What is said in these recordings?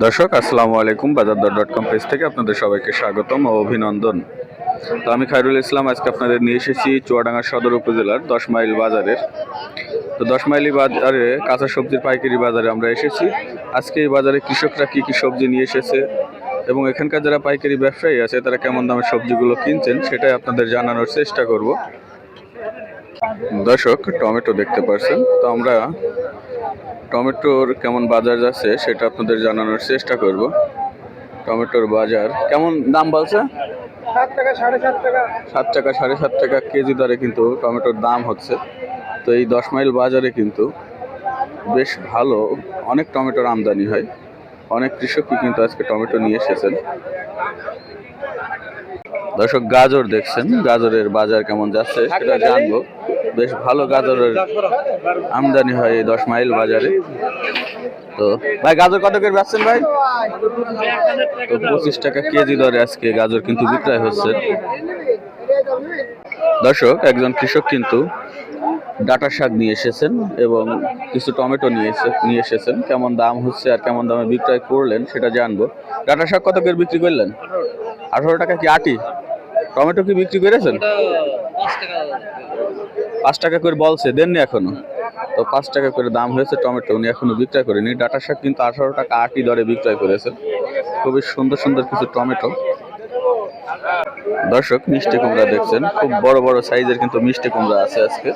দর্শক, আসসালামু আলাইকুম। বাজার দর ডট কম পেজ থেকে আপনাদের সবাইকে স্বাগতম ও অভিনন্দন। তো আমি খায়রুল ইসলাম, আজকে আপনাদের নিয়ে এসেছি চুয়াডাঙ্গা সদর উপজেলার দশ মাইল বাজারের। তো দশ মাইলি বাজারে কাঁচা সবজির পাইকারি বাজারে আমরা এসেছি। আজকে এই বাজারে কৃষকরা কী কী সবজি নিয়ে এসেছে এবং এখানকার যারা পাইকারি ব্যবসায়ী আছে, তারা কেমন দামে সবজিগুলো কিনছেন, সেটাই আপনাদের জানানোর চেষ্টা করব। দর্শক, টমেটো দেখতে পারছেন। তো আমরা টমেটোর কেমন বাজার যাচ্ছে সেটা আপনাদের জানানোর চেষ্টা করব। টমেটোর বাজার কেমন দাম বলছে? সাত টাকা, সাড়ে সাত টাকা সাত টাকা সাড়ে সাত টাকা কেজি দরে কিন্তু টমেটোর দাম হচ্ছে। তো এই দশ মাইল বাজারে কিন্তু বেশ ভালো, অনেক টমেটোর আমদানি হয়। অনেক কৃষকই কিন্তু আজকে টমেটো নিয়ে এসেছেন। দর্শক, গাজর দেখছেন, গাজরের বাজার কেমন যাচ্ছে সেটা জানব। বেশ ভালো গাজরের আমদানি হয় এই দশ মাইল বাজারে। তো, ভাই, গাজর কত করে বেচছেন ভাই? তো পঁচিশ টাকা কেজি দরে আজকে গাজর কিন্তু বিক্রয় হচ্ছে। দর্শক, একজন কৃষক কিন্তু ডাটা শাক নিয়ে এসেছেন এবং কিছু টমেটো নিয়ে নিয়ে এসেছেন। কেমন দাম হচ্ছে আর কেমন দামে বিক্রয় করলেন সেটা জানব। ডাটা শাক কত করে বিক্রি করলেন? আঠারো টাকা কি আটি? টমেটো কি বিক্রি করেছেন? পাঁচ টাকা করে বলছে দেননি এখনও? তো পাঁচ টাকা করে দাম হয়েছে টমেটো উনি এখনও বিক্রয় করেনি। ডাটা শাক কিন্তু আঠারো টাকা আটি দরে বিক্রয় করেছেন। খুবই সুন্দর সুন্দর কিছু টমেটো। দর্শক মিষ্টি কুমড়া দেখছেন। খুব বড় বড় সাইজের কিন্তু মিষ্টি কুমড়া আছে আজকে।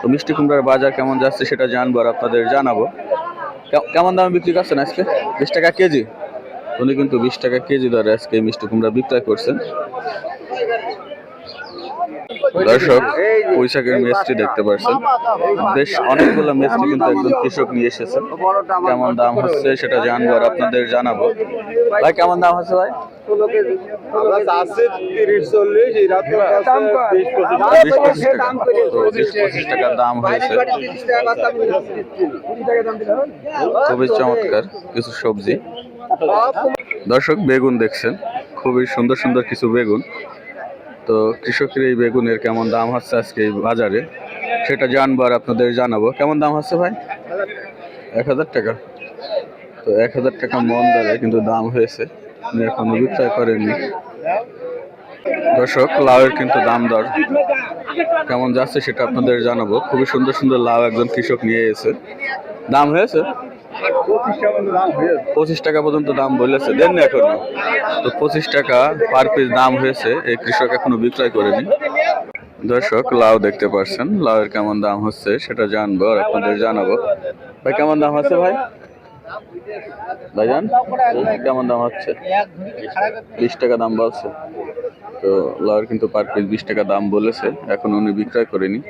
তো মিষ্টি কুমড়ার বাজার কেমন যাচ্ছে সেটা জানব আর আপনাদের জানাব। কেমন দামে বিক্রি করছেন আজকে? বিশ টাকা কেজি? উনি কিন্তু বিশ টাকা কেজি দরে আজকে মিষ্টি কুমড়া বিক্রয় করছেন। দর্শক বৈশাখের মেস্ট্রি দেখতে পাচ্ছেন বেশ অনেকগুলো মেস্ট্রি কিন্তু একজন কৃষক নিয়ে এসেছেন। কেমন দাম হচ্ছে সেটা জানব আর আপনাদের জানাব। ভাই, কেমন দাম হচ্ছে ভাই? দাম হয়েছে। খুবই চমৎকার কিছু সবজি। দর্শক, বেগুন দেখছেন। খুবই সুন্দর সুন্দর কিছু বেগুন। তো কৃষকের এই বেগুনের কেমন দাম হচ্ছে আজকে এই বাজারে? সেটা জানব আর আপনাদের জানাব। কেমন দাম হচ্ছে ভাই? এক হাজার টাকা। তো এক হাজার টাকা মন দরে কিন্তু দাম হয়েছে। এখনও বিক্রয় করেননি। দর্শক, লাউয়ের কিন্তু দাম দর। কেমন যাচ্ছে সেটা আপনাদের জানাব। খুবই সুন্দর সুন্দর লাউ একজন কৃষক নিয়ে এসেছে দাম হয়েছে? পঁচিশ টাকা পর্যন্ত দাম বলেছে, দেন না এখনও। তো পঁচিশ টাকা পার পিস দাম হয়েছে, এই কৃষক এখনও বিক্রয় করেনি। দর্শক, লাউ দেখতে পাচ্ছেন লাউয়ের কেমন দাম হচ্ছে সেটা জানব আর আপনাদের জানাব। ভাই, কেমন দাম হচ্ছে ভাই? ভাইজান, কেমন দাম হচ্ছে? বিশ টাকা দাম বলছে। তো লাউয়ের কিন্তু পার পিস বিশ টাকা দাম বলেছে, এখন উনি বিক্রয় করেনি।